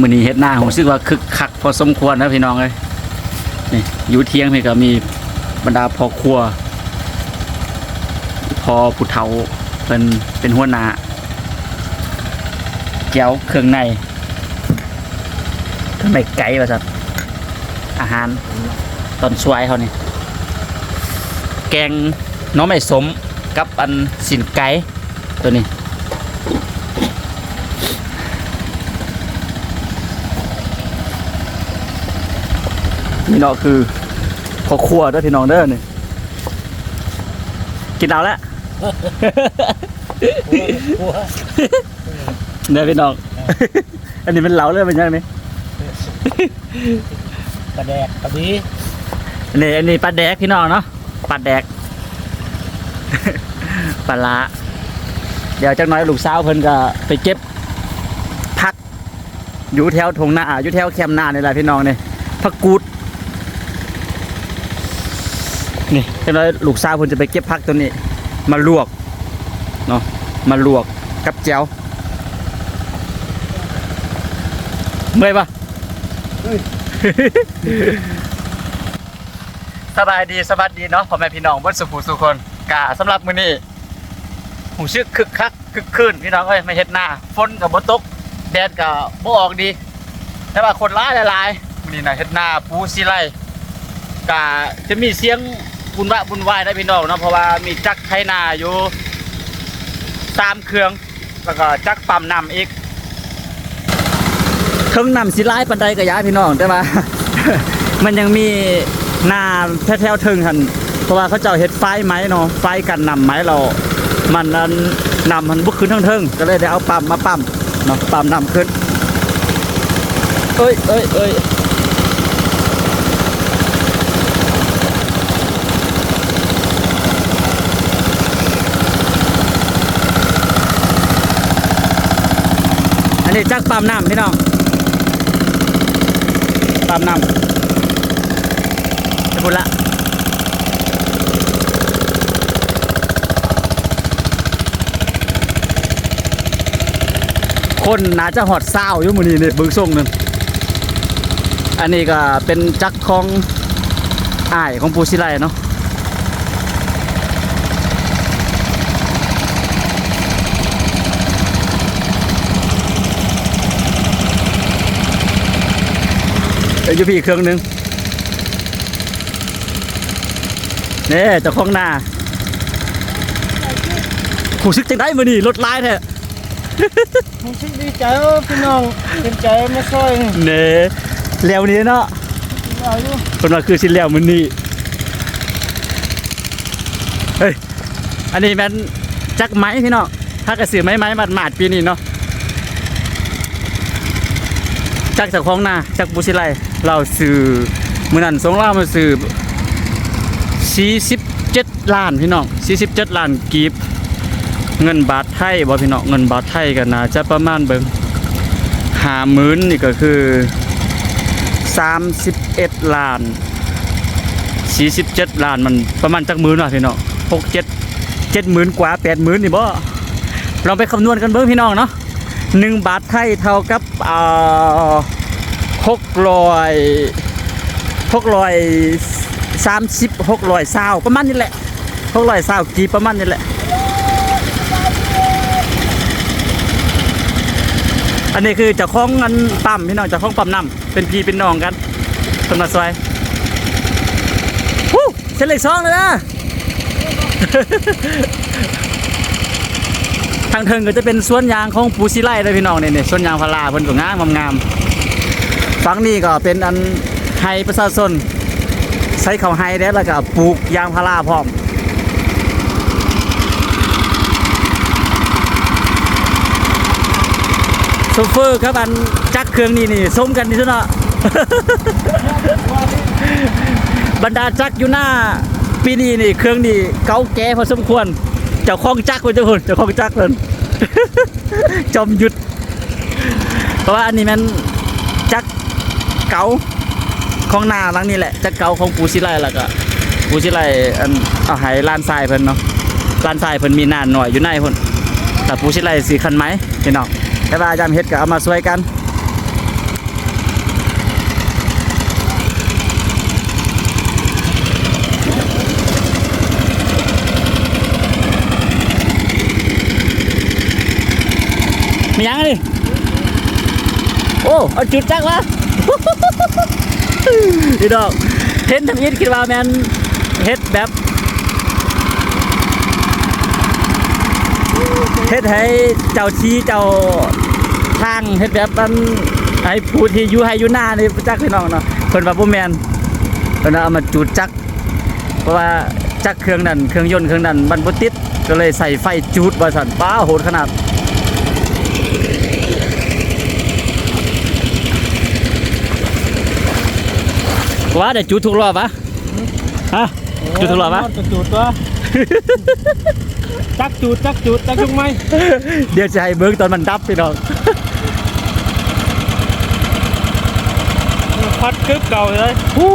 มือนี้เฮ็ดหน้าผมรู้สึกว่าคึกคักพอสมควรนะพี่น้องเลยนี่อยู่เที่ยงพี่ก็มีบรรดาพ่อครัวพอผู้เฒ่าเป็นเป็นหัวหน้าแก้วเครื่องในเครื่องในไก่ว่าสัตอาหารตอนช่วยเขานี่แกงน้องไม่สมกับอันสินไก่ตัวนี้ นี่เนาะคือพอครัวเด้อพี่น้องเด้อนี่กินเอาแล้วหัวเนี่ยพี่น้อง อันนี้เป็นเหลาเลยเป็นยังไงกระแดกกระบีอันนี้อันนี้ปลาแดกพี่น้องเนาะปลาแดกปลาละเดี๋ยวจักหน้อยลูกสาวเพิ่นก็ไปเก็บผักอยู่แถวทงนาอยู่แถวแคมป์นานี่แหละพี่น้องนี่ผักกูดนี่ จักหน้อยลูกสาวเพิ่นจะไปเก็บผักตัวนี้ มาลวกเนาะมาลวกกับแจ่วเมื่อยปะสบายดีสวัสดีเนาะพ่อแม่พี่น้องเบิ้สุขสุขคนกาสำหรับมื้อนี้หูชึกคึกคักคึกคืนพี่น้องเอ้ยไม่เฮ็ดหน้าฝนกับบ่ตกแดดก็บ่ออกดี แต่ว่าคนร้ายหลายๆมื้อนี้น่ะเฮ็ดหน้าปูสิไลกาจะมีเสียง บุญวะบุญวายนะพี่น้องเนาะเพราะว่ามีจักรไถนาอยู่สามเครื่องแล้วก็จักรปั๊มน้ำอีกเครื่องน้ำสิไลายปานใดก็ยาพี่น้องแต่ว่า มันยังมีนาแถวๆถึงหันเพราะว่าเขาเจ้าเฮ็ดไฟไหมเนาะไฟกันนำไหมเรา มันอันนำมันบุกขึ้นทั้งเทิงก็เลยได้เอาปั๊มมาปั๊มเนาะปั๊มนำขึ้นเอ้ยเอ้ยเอ้ย นี้จักปั๊มน้ำพี่น้องปั๊มน้ำจะพูดละคนน่าจะหอดเศร้าอยู่มือนี้เนี่ยบิ้งส่งนั่นอันนี้ก็เป็นจักรของอ้ายของปูซิไลเนาะ ดี๋ยวอยู่พี่อีกเครื่องหนึงนี่เจ้าของนาผู้ซึกจังได้มือนี่รถลายแท้ผมชิดีใจว่าพี่น้องเป็นใจมาซอยนี่เน่แล้วนี้เนาะเอาอยู่คนว่าคือสิแล้วมือนี่เฮ้ยอันนี้แมันจักไม้พี่น้องถ้ากระสือไม้ไม้มาดมาดๆปีนี้เนาะ จักจ้าของนาจักบุชิไลเราซื้อมือนั้นสงเล่ามาซื้อ47ล้านพี่น้อง47ล้านกีบเงินบาทไทยบ่พี่น้องเงินบาทไทยก็น่าจะประมาณเบิ่งหาหมื่นนี่ก็คือ 31ล้าน47ล้านมันประมาณจักหมื่นว่ะพี่น้อง6 7 7หมื่นกว่า8หมื่นนี่บ่ลองไปคำนวณกันเบิ่งพี่น้องเนาะ 1บาทไทยเท่ากับอ่า600 630 620ประมาณนี้แหละ620กีประมาณนี้แหละ อันนี้คือเจ้าของอันปั๊มพี่น้องเจ้าของปั๊มน้ำเป็นพี่เป็นน้องกันคนมาซอยฮู้เส้นเล็กซองเลยนะางเทิงก็จะเป็นสวนยางของปูซิไลเลยพี่น้องเนี่ยเนี่ยสวนยางพาราเพิ่นก็งามงามฝั่งนี้ก็เป็นอันไฮประชาชนใช้เขาไฮได้แล้วก็ปลูกยางพาราพร้อมโซเฟอร์ครับอันจักรเครื่องนี่นี่ส้มกันนี่ซะเนาะบรรดาจักรอยู่หน้าปีนี้นี่เครื่องนี่เก่าแก่พอสมควร เจ้าของจักรคนเจ้าคนเจ้าของจักรเลย จอมหยุด เพราะว่าอันนี้มันจักเก่าของหนาหลังนี่แหละจักเก่าของปูชิไลแล้วก็ปูชิไลอันเอาหายลานทรายเพิ่นเนาะลานทรายเพิ่นมีนานหน่อยอยู่ในเพิ่นแต่ปูชิไลสีคันไหมพี่น้องแต่ว่ายามเฮ็ดก็เอามาช่วยกัน มียังนี่โอ้เอาจุดจักวะพี่ดอกเห็นทำยิดคิดว่าแมนเฮ็ดแบบเฮ็ดให้เจ้าที่เจ้าทางเฮ็ดแบบมันให้ผู้ที่อยู่ให้อยู่หน้านี่จักพี่น้องเนาะเพิ่นว่าบ่แม่นเพิ่นเอามาจุดจัก เพราะว่าจักเครื่องนั้นเครื่องยนต์เครื่องนั้นมันบ่ติดก็เลยใส่ไฟจูดว่าซั่นป้าโหดขนาด ว่าได้จุดทุกรอบปะฮะจุดทุกรอบปะจุดจุดตัวจักจุดจักจุดจักจุดไหมเดี๋ยวจะให้เบิ้งตอนมันดับพี่น้องพัดกึบเก่าเลยฮู้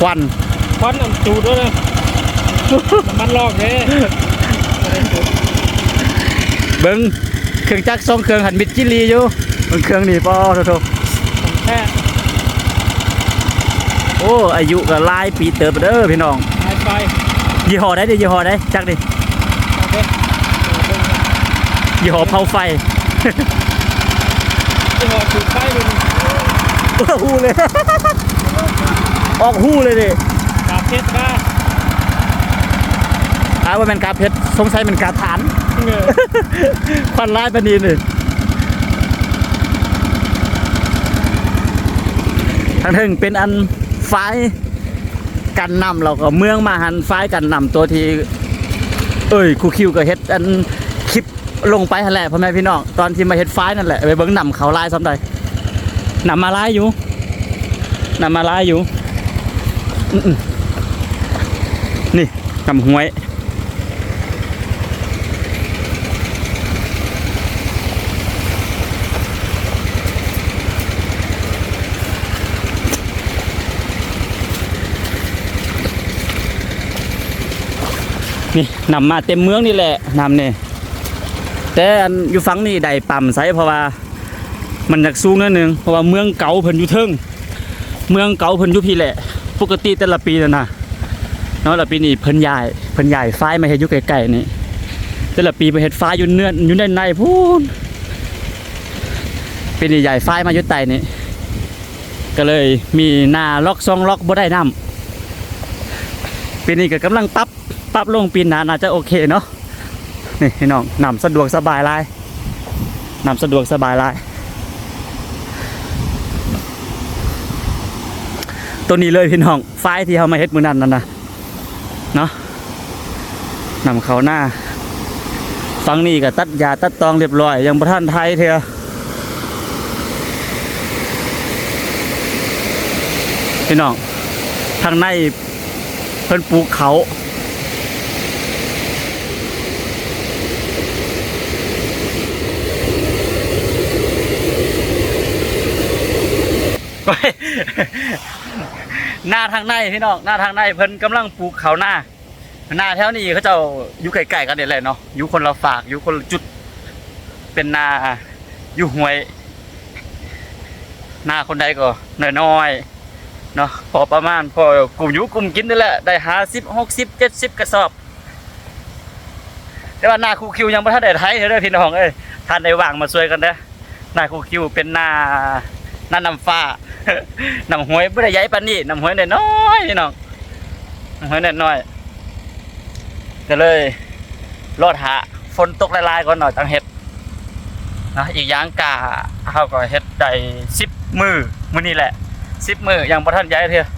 ควันควันอันจุดด้วยเลยมันลอกเลยเบิ้งเครื่องจักรสองเครื่องหันมิดจิลีอยู่มันเครื่องนี่ปอโทโทของแท้โอ้อายุก็หลายปีเติบเด้อพี่น้องหายไปยี่ห้อได้ดิยี่ห้อได้จักดิโอเคยี่ห้อเผาไฟ จะหอจุดไปเลยเออฮู้เลย ออกฮู้เลยดิกาเพชรบ้าอาว่าแมันกาเพชรสงสัยมันกาฐาน เงยควันร้ายปานนีนี่ทางเทิงเป็นอัน ไฟกันนำเราก็เมืองมาหันไฟกันนำตัวที่เอ้ยครูคิวก็เฮ็ดอันคลิปลงไปหั่นแหละพ่อแม่พี่น้องตอนที่มาเฮ็ดไฟนั่นแหละไปเบิ่งนำเขาลายซ้ำใดนำมาลายอยู่นำมาลายอยู่นี่นำหวย นี่นำมาเต็มเมืองนี่แหละนำเนี่ยแต่อันอยู่ฝั่งนี่ได้ปั๊มใส่เพราะว่า มันอยากสูงนิดนึงเพราะว่าเมืองเก่าเพิ่นอยู่เทิงเมืองเก่าเพิ่นอยู่พี่แหละ ปกติแต่ละปีนั่นะเนาะละปีนี้เพิ่นย้ายเพิ่นย้ายฝ้ายมาเฮ็ดอยู่ใกลๆนี่แต่ละปีไปเฮ็ดฝ้ายอยู่เนื้ออยู่ในในพูนปีนี้ย้ายฝ้ายมาอยู่ใต้นี่ก็เลยมีนาล็อกซองล็อกบ่ได้น้ำปีนี้ก็กำลังปรับ ปรับลงปีหน้าน่าจะโอเคเนาะนี่พี่น้องนำสะดวกสบายหลายนำสะดวกสบายหลายตัวนี้เลยพี่น้องไฟที่เขามาเฮ็ดมือนั้นนั่นนะเนาะนำเขาหน้าฟังนี่ก็ตัดยาตัดตองเรียบร้อยยังประท่านไทยเถอะพี่น้องทางในเพิ่นปลูกเขา โอ้ย หน้าทางในพี่น้องหน้าทางในเพิ่นกำลังปลูกเขาวหน้าหน้าแถวนี้เขาเจ้าอยู่ใกล้ๆกันนี่แหละเนาะอยู่คนละฝากอยู่คนละจุด เป็นนาอยู่ห้วย หน้าคนใดก็น้อยๆเนาะพอประมาณพอกลุ่มอยู่กลุ่มกินนี่แหละได้ห้าสิบหกสิบเจ็ดสิบกระสอบแต่ว่าหน้าคูคิวยังไม่ทันได้ไทยเด้อพี่น้องเอ้ยท่านได้ว่างมาช่วยกันเด้อหน้าคูคิวเป็นหน้า นั่นน้ำฟ้า น้ำหวยไม่ได้ใหญ่ปานนี้น้ำหวยน้อยๆพี่น้องน้ำหวยน้อยๆก็เลยรอดหาฝนตกลายๆก่อนหน่อยจังเฮ็ดนะอีกอย่างกาเขาก็เฮ็ดได้สิบมือมือนี้แหละสิบมือยังบ่ทันย้ายเถอะ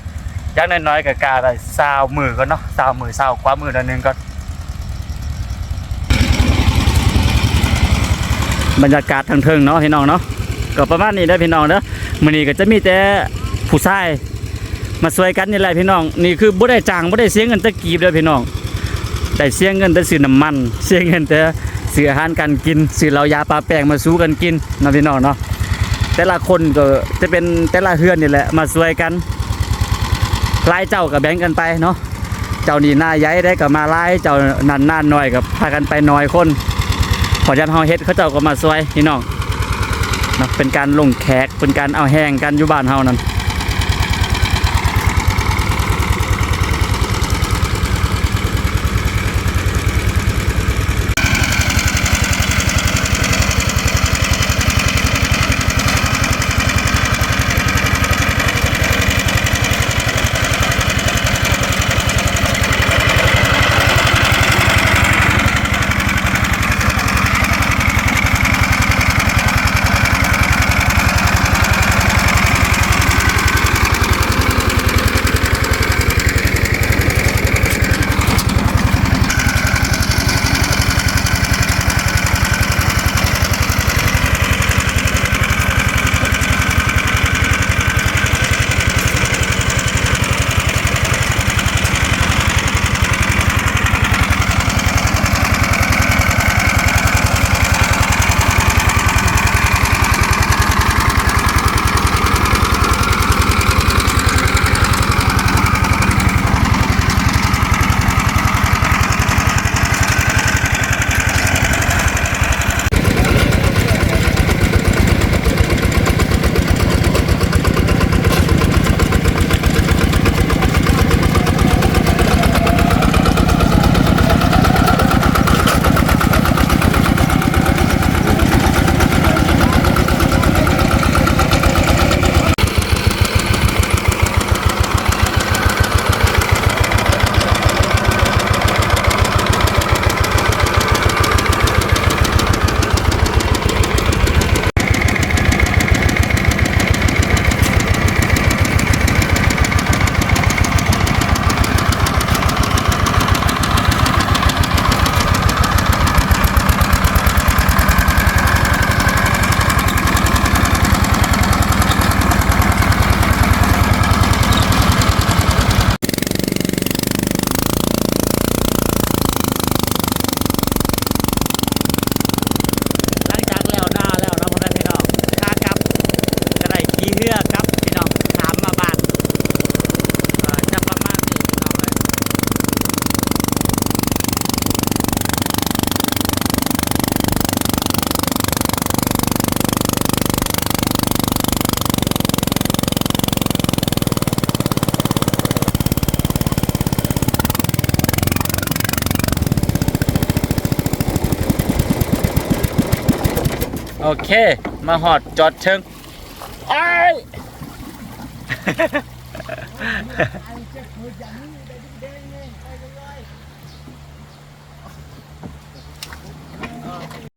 ย่างน้อยๆก็กาได้สาวมือก่อนเนาะสาวมือสาวกว่ามือหนอยหนึงก่อนบรรยากาศทางเทิงเนาะพี่น้องเนาะ ก็ประมาณนี้ได้พี่น้องเด้อมื้อนี้ก็จะมีแต่ผู้ชายมาช่วยกันนี่แหละพี่น้อง นี่คือบ่ได้จ้างบ่ได้เสียเงินแตะกีบเด้อพี่น้องได้เสียเงินแต่ซื้อน้ำมัน เสียเงินแต่ซื้ออาหารการกินซื้อเหล้ายาปลาแป้งมาสู้กันกินนะพี่น้องเนาะแต่ละคนก็จะเป็นแต่ละเฮือนนี่แหละมาช่วยกันรายเจ้าก็แบ่งกันไปเนาะเจ้านี่หน้าใหญ่ได้ก็มาหลายเจ้านั่นหน้าน้อยก็พากันไปน้อยคนพอยันเฮาเฮ็ดเขาเจ้าก็มาช่วยพี่น้อง นะเป็นการลงแขกเป็นการเอาแห้งกันอยู่บ้านเฮานั่น โอเค มาหอดจอดเชิงไอ้ายเ